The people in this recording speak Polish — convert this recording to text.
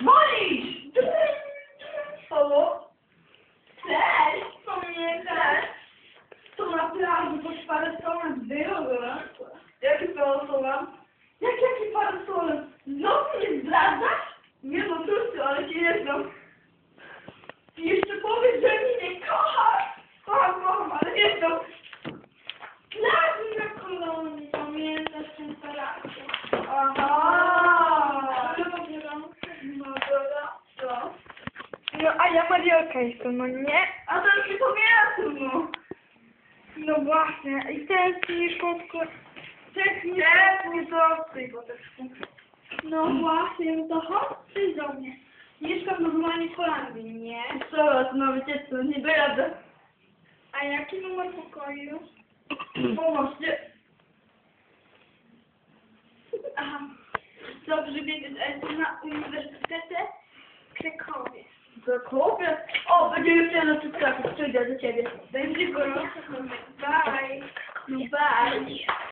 Wolisz! Halo? Cześć! Pamiętasz? To na plaży pod parasolem było. Jaki parasolem? Jak jaki parasolem? Znowu nie zdradzasz? Nie no, cóż ale cię nie znam. I jeszcze powiedz, że mnie nie kochasz. Kocham, kocham, ale nie znam. Ja Mariolka jestem, no nie? A to mi pamiętam, no. No właśnie, i teraz mieszkanko... Tak, nie, nie dosyć, bo też... No właśnie, no to chodź do mnie. Mieszkam normalnie w Holandii, nie? Co, to na wycieczce, nie dojadę. A jaki numer pokoju? Pomóżcie. Aha. Dobrze wiedzieć, a jestem na Uniwersytecie w Krakowie. the Colby of the Game Channel to subscribe to the channel. Thank you, girls. Bye. Bye. Yeah.